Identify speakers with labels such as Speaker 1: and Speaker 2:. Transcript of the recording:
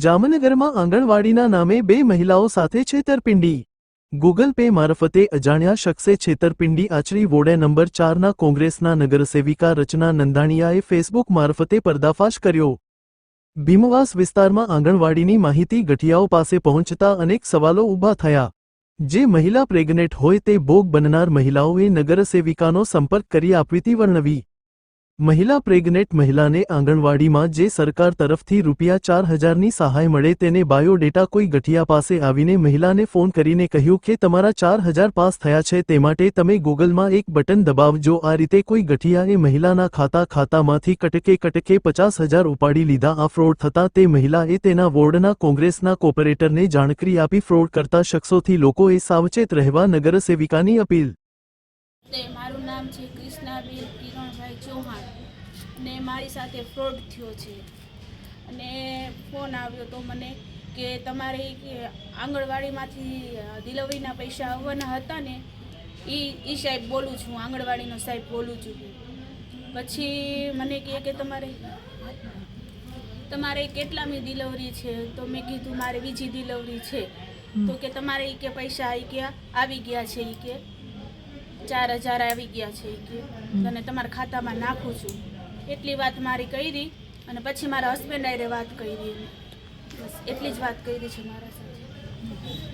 Speaker 1: જામનગરમાં આંગણવાડીના નામે બે મહિલાઓ સાથે છેતરપિંડી. ગૂગલ પે મારફતે અજાણ્યા શખ્સે છેતરપિંડી આચરી વોડે નંબર ચારના કોંગ્રેસના નગરસેવિકા રચના નંદાણીયાએ ફેસબુક મારફતે પર્દાફાશ કર્યો. ભીમવાસ વિસ્તારમાં આંગણવાડીની માહિતી ગઠિયાઓ પાસે પહોંચતા અનેક સવાલો ઊભા થયા. જે મહિલા પ્રેગ્નેન્ટ હોય તે ભોગ બનનાર મહિલાઓએ નગરસેવિકાનો સંપર્ક કરી આપવીતી વર્ણવી. મહિલા પ્રેગ્નેન્ટ મહિલાને આંગણવાડીમાં જે સરકાર તરફથી રૂપિયા ચાર હજારની સહાય મળે તેને બાયોડેટા કોઈ ગઠિયા પાસે આવીને મહિલાને ફોન કરીને કહ્યું કે તમારા ચાર હજાર પાસ થયા છે તે માટે તમે ગૂગલમાં એક બટન દબાવજો. આ રીતે કોઈ ગઠિયાએ મહિલાના ખાતા ખાતામાંથી કટકે કટકે પચાસ હજાર ઉપાડી લીધા. આ ફ્રોડ થતાં તે મહિલાએ તેના વોર્ડના કોંગ્રેસના કોર્પોરેટરને જાણકારી આપી ફ્રોડ કરતા શખ્સોથી લોકોએ સાવચેત રહેવા નગરસેવિકાની અપીલ.
Speaker 2: તે મારું નામ છે કૃષ્ણાબેન કિરણભાઈ ચૌહાણ ને મારી સાથે ફ્રોડ થયો છે. અને ફોન આવ્યો તો મને કે તમારે આંગણવાડીમાંથી ડિલિવરીના પૈસા આવવાના હતા ને એ એ સાહેબ બોલું છું, આંગણવાડીનો સાહેબ બોલું છું. પછી મને કહે કે તમારે તમારે કેટલામી ડિલિવરી છે? તો મેં કીધું, મારે બીજી ડિલિવરી છે. તો કે તમારે એ કે પૈસા આવી ગયા આવી ગયા છે એ કે. ચાર હજાર આવી ગયા છે કે. અને તમારા ખાતામાં નાખું છું. એટલી વાત મારી કરી અને પછી મારા હસબન્ડ આરે વાત કરી. બસ એટલી જ વાત કરી છે મારા સાથે.